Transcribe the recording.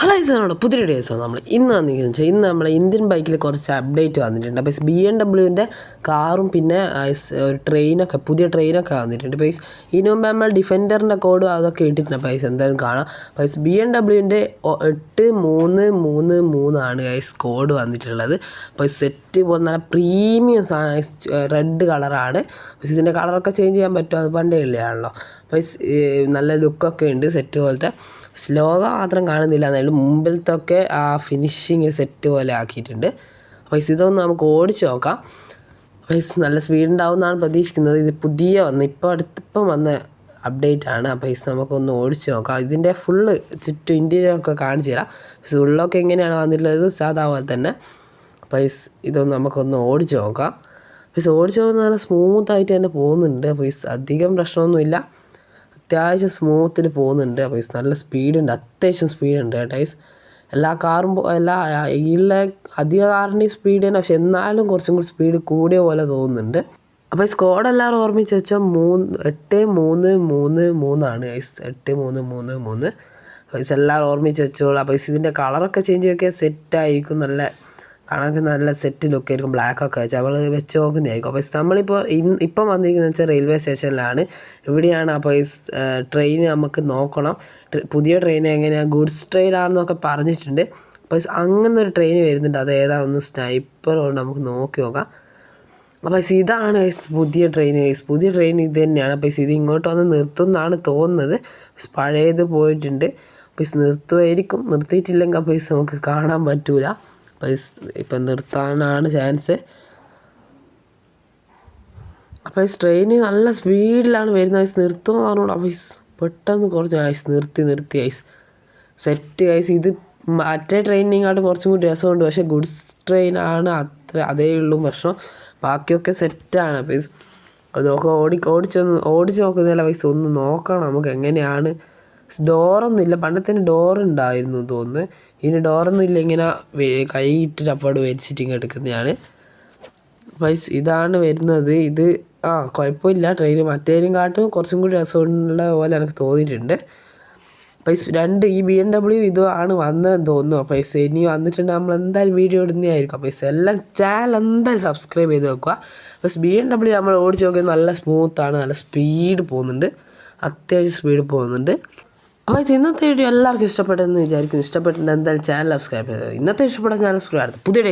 Hello സാറാണ് പുതിയ ഡേയ്സാണ് നമ്മൾ ഇന്ന് വന്നിരിക്കുന്നത് വെച്ചാൽ ഇന്ന് നമ്മളെ ഇന്ത്യൻ ബൈക്കിൽ കുറച്ച് അപ്ഡേറ്റ് വന്നിട്ടുണ്ട്. അപ്പോൾ ബി എം ഡബ്ല്യുവിന്റെ കാറും പിന്നെ ഒരു ട്രെയിനൊക്കെ പുതിയ ട്രെയിനൊക്കെ വന്നിട്ടുണ്ട്. പൈസ ഇതിനു മുമ്പ് നമ്മൾ ഡിഫൻഡറിന്റെ കോഡും അതൊക്കെ ഇട്ടിട്ടുണ്ട്. പൈസ എന്തായാലും കാണാം. പൈസ ബി എം ഡബ്ല്യുവിന്റെ എട്ട് മൂന്ന് മൂന്ന് മൂന്നാണ് ഗൈസ് കോഡ് വന്നിട്ടുള്ളത്. അപ്പോൾ സെറ്റ് പോലെ നല്ല പ്രീമിയം സാധനം റെഡ് കളറാണ് പക്ഷേ ഇതിന്റെ കളറൊക്കെ ചേഞ്ച് ചെയ്യാൻ പറ്റുമോ? അത് പണ്ടേ ഉള്ളതാണല്ലോ അപ്പോൾ നല്ല ലുക്കൊക്കെ ഉണ്ട് സെറ്റ് പോലത്തെ. ലോഗോ മാത്രം കാണുന്നില്ല. എന്നാലും മുമ്പിലത്തൊക്കെ ആ ഫിനിഷിങ് സെറ്റ് പോലെ ആക്കിയിട്ടുണ്ട്. അപ്പോൾ ഇതൊന്ന് നമുക്ക് ഓടിച്ച് നോക്കാം. അപ്പോൾ നല്ല സ്പീഡ് ഉണ്ടാവും എന്നാണ് പ്രതീക്ഷിക്കുന്നത്. ഇത് പുതിയ വന്ന് ഇപ്പോൾ അടുത്തിപ്പം വന്ന അപ്ഡേറ്റ് ആണ്. അപ്പോൾ പൈസ നമുക്കൊന്ന് ഓടിച്ച് നോക്കാം. ഇതിന്റെ ഫുള്ള് ചുറ്റും ഇന്റീരിയറൊക്കെ കാണിച്ചു തരാം. ഉള്ളൊക്കെ എങ്ങനെയാണ് വന്നിട്ടുള്ളത്? സാധാ പോലെ തന്നെ. ഇസ് ഇതൊന്ന് നമുക്കൊന്ന് ഓടിച്ച് നോക്കാം. അപ്പോൾ ഓടിച്ച് നോക്കുന്നത് നല്ല സ്മൂത്തായിട്ട് തന്നെ പോകുന്നുണ്ട്. ഇസ് അധികം പ്രശ്നമൊന്നുമില്ല. അത്യാവശ്യം സ്മൂത്തിൽ പോകുന്നുണ്ട്. അപ്പോൾ നല്ല സ്പീഡുണ്ട് അത്യാവശ്യം സ്പീഡുണ്ട് കേട്ടോ എല്ലാ കാറും എല്ലാ ഉള്ള അധിക കാറിന്റെയും സ്പീഡ് തന്നെ. പക്ഷെ എന്നാലും കുറച്ചും കൂടി സ്പീഡ് കൂടിയ പോലെ തോന്നുന്നുണ്ട്. അപ്പോൾ ഈ സ്കോഡ് എല്ലാവരും ഓർമ്മിച്ച് വെച്ചാൽ മൂന്ന് എട്ട് മൂന്ന് മൂന്ന് മൂന്നാണ് ഐസ് എട്ട് മൂന്ന് മൂന്ന് മൂന്ന്. അപ്പോൾ എല്ലാവരും ഓർമ്മിച്ച് വെച്ചോളൂ. അപ്പോൾ ഇതിന്റെ കളറൊക്കെ ചേഞ്ച് ചെയ്യൊക്കെ സെറ്റായിരിക്കും നല്ല കാണാൻ നല്ല സെറ്റ് ലുക്ക് ആയിരിക്കും ബ്ലാക്ക് ഒക്കെ വെച്ച് അവൾ വെച്ച് നോക്കുന്നതായിരിക്കും. അപ്പോൾ നമ്മളിപ്പോൾ ഇന്ന് ഇപ്പം വന്നിരിക്കുന്നത് വെച്ചാൽ റെയിൽവേ സ്റ്റേഷനിലാണ് ഇവിടെയാണ് അപ്പോൾ ഈ ട്രെയിൻ നമുക്ക് നോക്കണം. പുതിയ ട്രെയിൻ എങ്ങനെയാണ് ഗുഡ്സ് ട്രെയിൻ ആണെന്നൊക്കെ പറഞ്ഞിട്ടുണ്ട്. അപ്പോൾ അങ്ങനെ ഒരു ട്രെയിൻ വരുന്നുണ്ട്. അത് ഏതാണെന്ന് സ്നൈപ്പർ കൊണ്ട് നമുക്ക് നോക്കി നോക്കാം. അപ്പോൾ ഇതാണ് പുതിയ ട്രെയിൻ പുതിയ ട്രെയിൻ ഇത് തന്നെയാണ്. അപ്പോൾ ഇത് ഇങ്ങോട്ട് വന്ന് നിർത്തുമെന്നാണ് തോന്നുന്നത്. പഴയത് പോയിട്ടുണ്ട്. അപ്പോൾ നിർത്തുമായിരിക്കും നിർത്തിയിട്ടില്ലെങ്കിൽ അപ്പോൾ നമുക്ക് കാണാൻ പറ്റൂല. അപ്പോൾ ഇപ്പം നിർത്താനാണ് ചാൻസ്. അപ്പോൾ ഈ ട്രെയിൻ നല്ല സ്പീഡിലാണ് വരുന്നത്. ഐസ് അപ്പോൾ ഐസ് പെട്ടെന്ന് കുറച്ച് ഐസ് നിർത്തി നിർത്തി ഐസ്. Set ice. ഇത് മറ്റേ ട്രെയിനിങ്ങാട്ട് കുറച്ചും കൂടി രസമുണ്ട്. പക്ഷേ ഗുഡ്സ് ട്രെയിനാണ് അത്ര അതേ ഉള്ളൂ പ്രശ്നം. ബാക്കിയൊക്കെ സെറ്റാണ്. അപ്പോൾ ഇത് നോക്കാം ഓടി ഓടിച്ചൊന്ന് ഓടിച്ച് നോക്കുന്നില്ല പൈസ ഒന്ന് നോക്കണം നമുക്ക് എങ്ങനെയാണ് ഡോറൊന്നും ഇല്ല. ഡോറുണ്ടായിരുന്നു തോന്നുന്നു. ഇനി ഡോറൊന്നും ഇല്ല. ഇങ്ങനെ കൈ ഇട്ടിട്ട് അപ്പോട് വലിച്ചിട്ട് ഇങ്ങനെ എടുക്കുന്നതാണ്. പൈസ ഇതാണ് വരുന്നത്. ഇത് ആ കുഴപ്പമില്ല. ട്രെയിൻ മറ്റേതിനും കാട്ടും കുറച്ചും കൂടി രസമുള്ള പോലെ എനിക്ക് തോന്നിയിട്ടുണ്ട്. പൈസ രണ്ട് ഈ ബി എം ഡബ്ല്യു ഇതുമാണ് വന്നതെന്ന് തോന്നുന്നു. പൈസ ഇനി വന്നിട്ടുണ്ട് നമ്മൾ എന്തായാലും വീഡിയോ ഇടുന്നതായിരിക്കും പൈസ എല്ലാം ചാനൽ എന്തായാലും സബ്സ്ക്രൈബ് ചെയ്ത് വെക്കുക. പൈസ ബി എം ഡബ്ല്യു നമ്മൾ ഓടിച്ച് നോക്കിയാൽ നല്ല സ്മൂത്താണ് നല്ല സ്പീഡ് പോകുന്നുണ്ട്. അത്യാവശ്യം സ്പീഡ് പോകുന്നുണ്ട്. അപ്പോൾ ഇന്നത്തെ വീഡിയോ എല്ലാവർക്കും ഇഷ്ടപ്പെട്ടെന്ന് വിചാരിക്കുന്നു. ഇഷ്ടപ്പെട്ടിട്ടുണ്ട് എന്തായാലും ചാനൽ സബ്സ്ക്രൈബ് ചെയ്തു. ഇന്നത്തെ ഇഷ്ടപ്പെട്ട ചാനൽ സബ്സ്ക്രൈബ് ആയിരുന്നു പുതിയ